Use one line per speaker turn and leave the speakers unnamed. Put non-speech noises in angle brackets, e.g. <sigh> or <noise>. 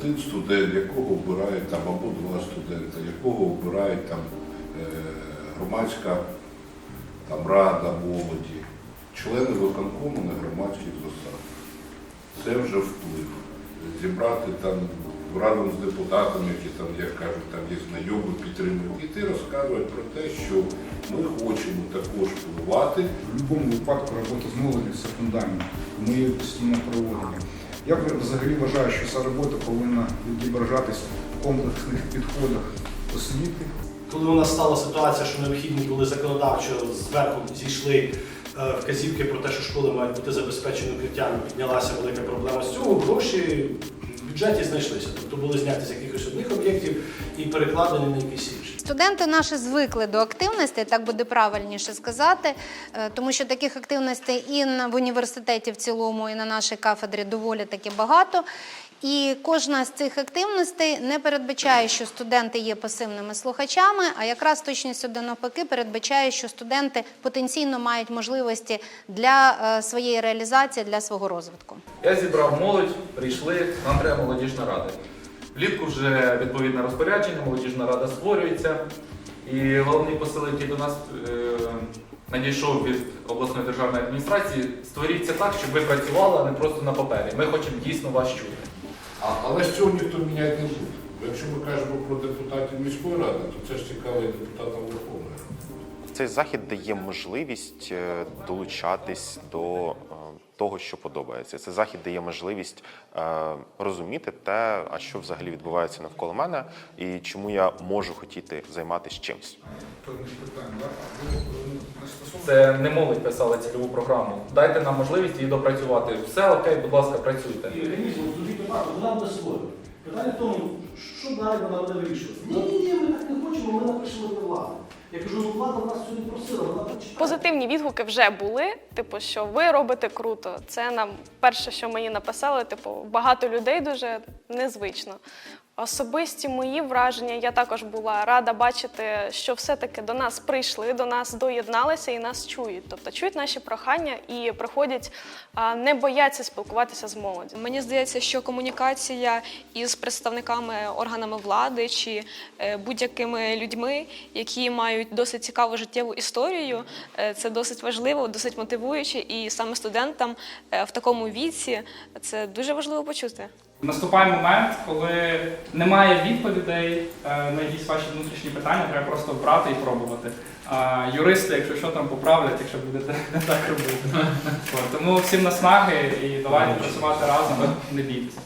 один студент, якого обирають там, або два студента, якого обирають там е, громадська там, рада молоді, члени виконкому на громадських засадах. Це вже вплив. Зібрати там разом з депутатами, які там, як кажуть, там є знайомі, підтримують, і ти розказують про те, що ми хочемо також впливати
В будь-якому випадку робота з молоддю це фундамент. Ми її постійно проводимо. Я взагалі вважаю, що ця робота повинна відображатись в комплексних підходах освіти,
Коли у нас стала ситуація, що необхідні були законодавчо зверху зійшли е, вказівки про те, що школи мають бути забезпечені укриттям, піднялася велика проблема. З цього, гроші бюджеті знайшлися. Тобто були зняті з якихось одних об'єктів і перекладені на якісь інші.
Студенти наші звикли до активностей, так буде правильніше сказати, е, тому що таких активностей і в університеті в цілому, і на нашій кафедрі доволі таки багато. І кожна з цих активностей не передбачає, що студенти є пасивними слухачами, а якраз точністю до навпаки передбачає, що студенти потенційно мають можливості для е, своєї реалізації, для свого розвитку.
Я зібрав молодь, прийшли, нам треба молодіжна рада. Влітку вже відповідне розпорядження, молодіжна рада створюється. І головний посил, який до нас е, надійшов від обласної державної адміністрації, створіться так, щоб ви працювали, не просто на папері. Ми хочемо дійсно вас чути.
А, але з цього ніхто міняти не буде. Якщо ми кажемо про депутатів міської ради, то це ж цікаво і депутатам Верховної Ради.
Цей захід дає можливість е, долучатись до е, того, що подобається. Цей захід дає можливість е, розуміти те, а що взагалі відбувається навколо мене, і чому я можу хотіти займатися чимось.
Це не молодь писала цільову програму. Дайте нам можливість її допрацювати. Все окей, будь ласка, працюйте.
І вона буде свою. Питання в тому, що далі вона буде вирішувати. Ні, ні, ні, ми так не хочемо, ми напишемо для влади. Я кажу, ну влада нас сюди просила, вона почитає.
Позитивні відгуки вже були. Типу, що ви робите круто. Це нам перше, що мені написали. Типу, багато людей дуже незвично. Особисті мої враження, я також була рада бачити, що все-таки до нас прийшли, до нас доєдналися і нас чують. Тобто чують наші прохання і приходять, не бояться спілкуватися з молоддю.
Мені здається, що комунікація із представниками органами влади чи е, будь-якими людьми, які мають досить цікаву життєву історію, е, це досить важливо, досить мотивуюче, і саме студентам е, в такому віці це дуже важливо почути.
Наступає момент, коли немає відповідей е, на якісь ваші внутрішні питання, треба просто брати і пробувати. А юристи, якщо що там поправлять, якщо будете <laughs> так робити. <laughs> Тому всім наснаги і давайте працювати разом, не бійтеся.